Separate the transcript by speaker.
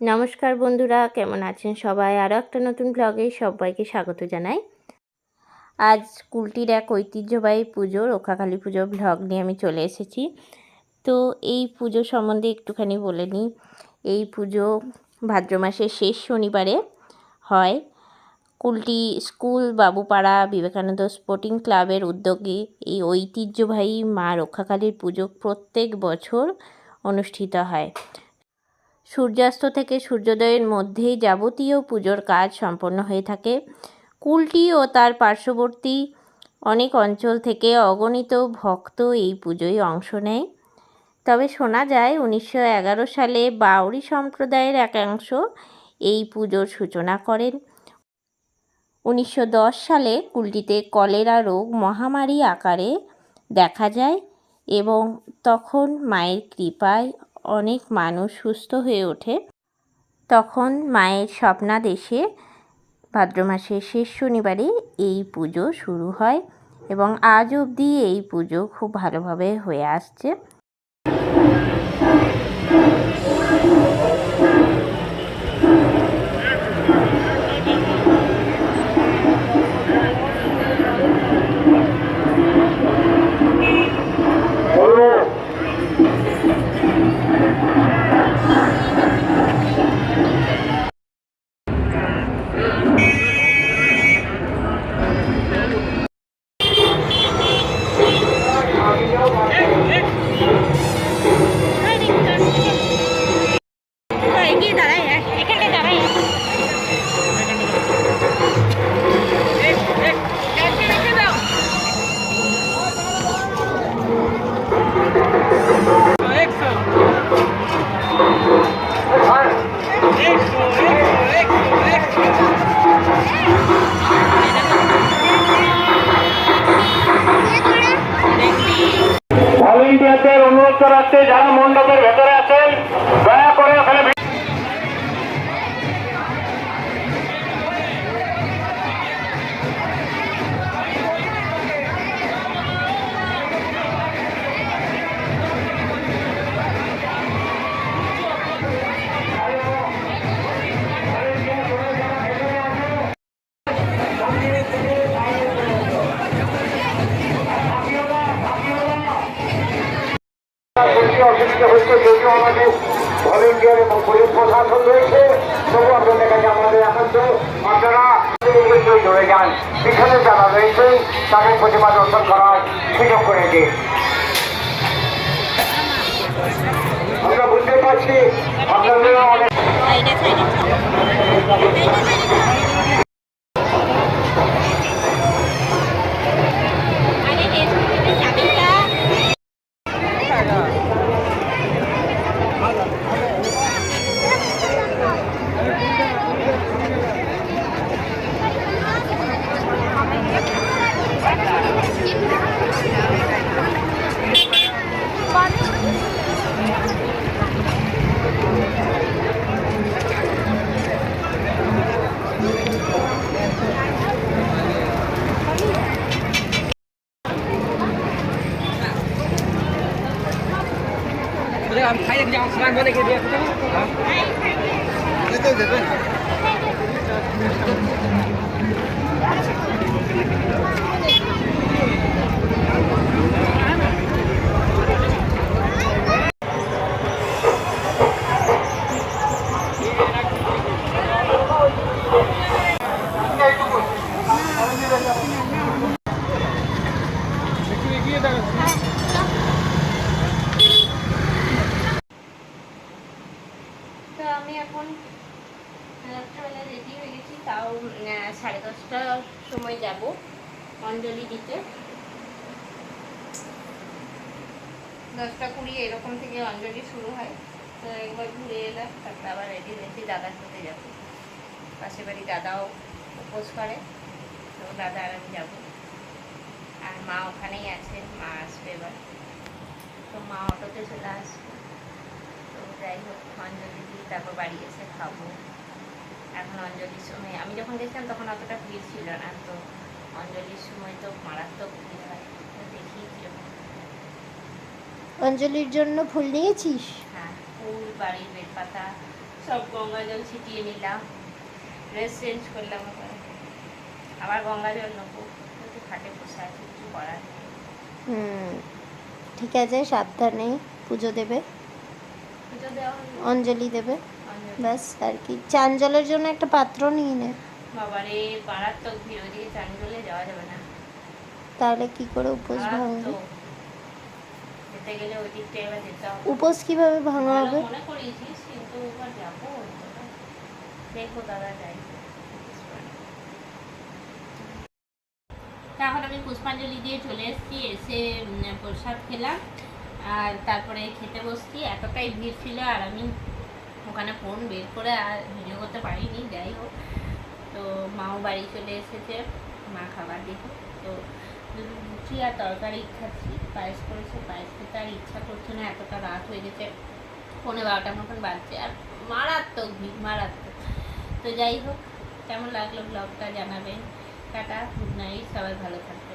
Speaker 1: নমস্কার বন্ধুরা, কেমন আছেন সবাই? আরও একটা নতুন ব্লগে সবাইকে স্বাগত জানাই। আজ কুলটির এক ঐতিহ্যবাহী পুজো, রক্ষাকালী পুজো ব্লগ নিয়ে আমি চলে এসেছি। তো এই পুজো সম্বন্ধে একটুখানি বলে নিই। এই পুজো ভাদ্র মাসের শেষ শনিবারে হয়। কুলটি স্কুল বাবুপাড়া বিবেকানন্দ স্পোর্টিং ক্লাবের উদ্যোগে এই ঐতিহ্যবাহী মা রক্ষাকালীর পুজো প্রত্যেক বছর অনুষ্ঠিত হয়। সূর্যাস্ত থেকে সূর্যোদয়ের মধ্যেই যাবতীয় পুজোর কাজ সম্পন্ন হয়ে থাকে। কুলটি ও তার পার্শ্ববর্তী অনেক অঞ্চল থেকে অগণিত ভক্ত এই পুজোয় অংশ নেয়। তবে শোনা যায়, উনিশশো এগারো সালে বাউরি সম্প্রদায়ের একাংশ এই পুজোর সূচনা করেন। উনিশশো দশ সালে কুলটিতে কলেরা রোগ মহামারী আকারে দেখা যায় এবং তখন মায়ের কৃপায় অনেক মানুষ সুস্থ হয়ে ওঠে। তখন মায়ের স্বপ্না দেশে ভাদ্র মাসের শেষ শনিবারে এই পুজো শুরু হয় এবং আজ অবধি এই পুজো খুব ভালোভাবে হয়ে আসছে।
Speaker 2: অনুরোধ করা যারা মণ্ডপের ভেতরে আছেন দয়া করে ওখানে অসুবিধা হচ্ছে যদিও আমাদের ভলেন্টিয়ার এবং পুলিশ প্রশাসন রয়েছে তবু আপনাদের কাছে আমাদের একান্ত আপনারা ধরে যান পিছনে যারা রয়েছে তাদের প্রতিমা দর্শন করার সুযোগ করে দিন। আমরা বুঝতে পারছি, আপনাদের অনেক
Speaker 3: আমি খাই যাও স্নান করে গিয়ে দিয়ে দেবেন একটু এগিয়ে দেখো
Speaker 1: তো আমি এখন রাত্রেবেলা রেডি হয়ে গেছি, তাও সাড়ে দশটার সময় যাব অঞ্জলি দিতে। দশটা কুড়ি এরকম থেকে অঞ্জলি শুরু হয়। তো একবার ঘুরে এলাম, তারপর আবার রেডি হয়েছি, দাদার সাথে যাব। পাশে বাড়ি দাদাও উপোস করে, তো দাদা আর আমি যাব। আর মা ওখানেই আছে, মা আসবে এবার। তো মা অটোতে চলে আসবে। যাই হোক অঞ্জলি দিই তারপর বাড়ি এসে খাব। এখন অঞ্জলির সময় আমি যখন গেছিলাম তখন অতটা ভিড় ছিল না তো অঞ্জলির সময় তো মারাত্মক ভিড় হয় দেখি কীরকম।
Speaker 4: অঞ্জলির জন্য ফুল নিয়েছিস?
Speaker 1: হ্যাঁ ফুল বাড়ির বেলপাতা সব গঙ্গা জল ছিটিয়ে নিলাম ড্রেস চেঞ্জ করলাম আবার। আবার গঙ্গা জল নেব একটু খাটে বসে আছে কিছু করার নেই।
Speaker 4: হুম ঠিক আছে সাবধানে পুজো দেবে। অঞ্জলি দেবে। ব্যাস আর কি। চান জলের জন্য একটা পাত্র নিয়ে নে।
Speaker 1: বাবারে মারাত্মক ভিড় ওইদিকে চাঙ্গলে যাওয়া যাবে না।
Speaker 4: তাহলে কি করে উপোস ভাঙবে? উপোস কীভাবে ভাঙা হবে
Speaker 1: মনে করিয়েছিস কিন্তু এবার দেখো দাদা যাই এখন আমি পুষ্পাঞ্জলি দিয়ে চলে এসেছি এসে প্রসাদ খেলাম। আর তারপরে খেতে বসছি, এতটাই ভিড় ছিল আর আমি ওখানে ফোন বের করে আর ভিডিও করতে পারিনি, যাই হোক। তো মাও বাড়ি চলে এসেছে, মা খাবার দেখো। তো লুচি আর তরকারি খাচ্ছি, পায়েস করেছে, পায়েস খেতে আর ইচ্ছা করছে না, এতটা রাত হয়ে গেছে। পৌনে বারোটার মতন বাজছে আর মারাত্মক ভিড়, মারাত্মক। তো যাই হোক, কেমন লাগল ব্লগটা জানাবেন। টাটা গুড নাইট সবাই ভালো থাকবেন।